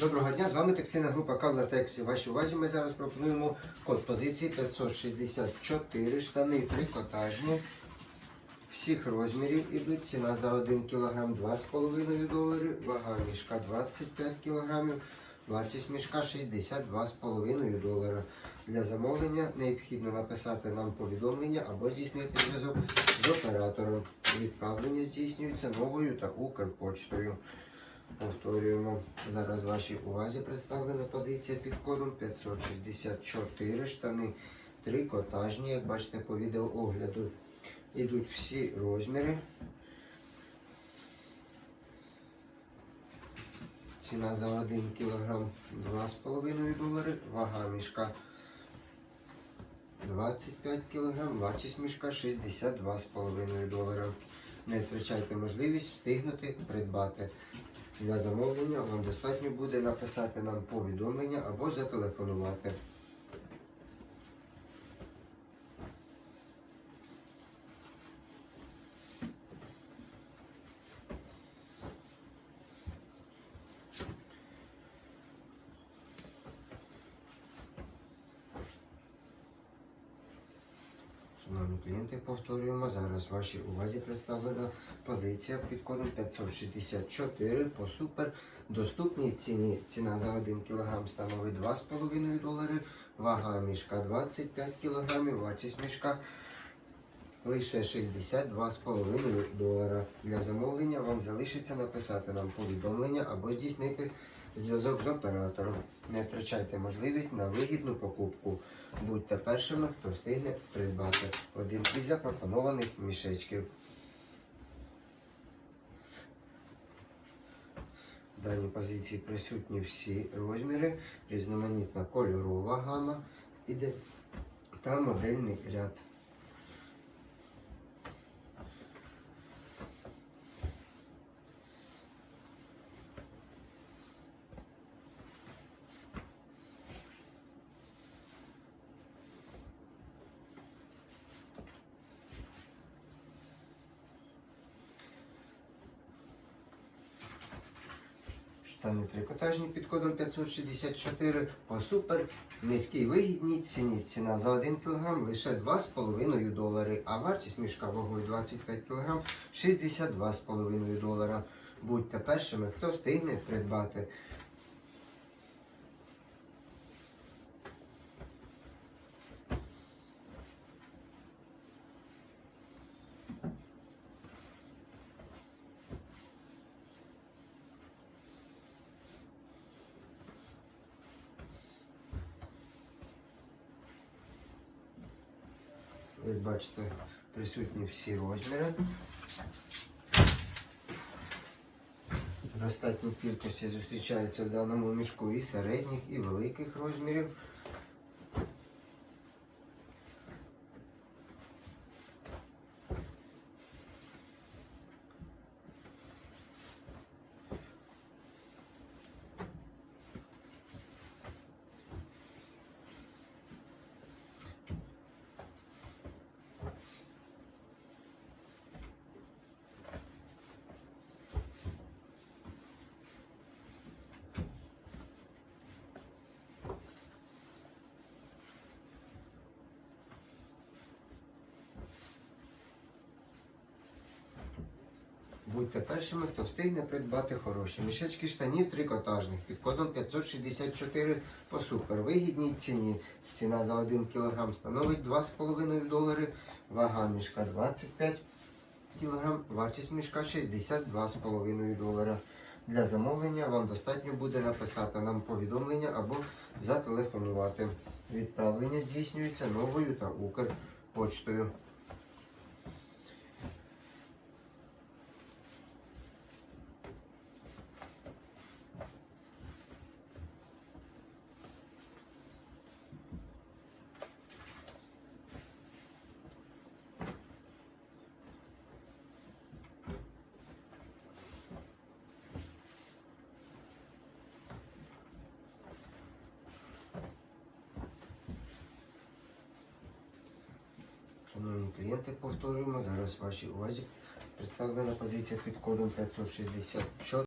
Доброго дня, з вами текстильна група Кавлатекс. Вашій увазі ми зараз пропонуємо код позиції 564, штани трикотажні. Всіх розмірів ідуть. Ціна за 1 кг 2,5 долари, вага мішка 25 кг, вартість мішка 62,5 долара. Для замовлення необхідно написати нам повідомлення або здійснити зв'язок з оператором. Відправлення здійснюється новою та Укрпочтою. Повторюємо. Зараз вашій увазі представлена позиція під кодом 564 штани трикотажні. Як бачите по відеоогляду, ідуть всі розміри. Ціна за 1 кг 2,5 долари, вага мішка 25 кг, вартість мішка 62,5 долара. Не втрачайте можливість встигнути придбати. Для замовлення вам достатньо буде написати нам повідомлення або зателефонувати. Шановні клієнти, повторюємо, зараз вашій увазі представлена позиція під кодом 564 по супер доступній ціні. Ціна за 1 кг становить 2,5 долари, вага мішка 25 кг, вартість мішка лише 62,5 долара. Для замовлення вам залишиться написати нам повідомлення або здійснити зв'язок з оператором. Не втрачайте можливість на вигідну покупку. Будьте першими, хто встигне придбати один із запропонованих мішечків. В даній позиції присутні всі розміри, різноманітна кольорова гама іде та модельний ряд. Штани трикотажні під кодом 564 по супер низькій вигідній ціні. Ціна за 1 кг лише 2,5 долари, а вартість мішка вагою 25 кг 62,5 долара. Будьте першими, хто встигне придбати. Як бачите, присутні всі розміри. В кількості зустрічається в даному мішку і середніх, і великих розмірів. Будьте першими, хто встигне придбати хороші мішечки штанів трикотажних під кодом 564 по супер вигідній ціні. Ціна за 1 кг становить 2,5 долари, вага мішка 25 кг, вартість мішка 62,5 долара. Для замовлення вам достатньо буде написати нам повідомлення або зателефонувати. Відправлення здійснюється новою та Укрпочтою. Шановні клієнти, повторюємо, зараз вашій увазі представлена позиція під кодом 564.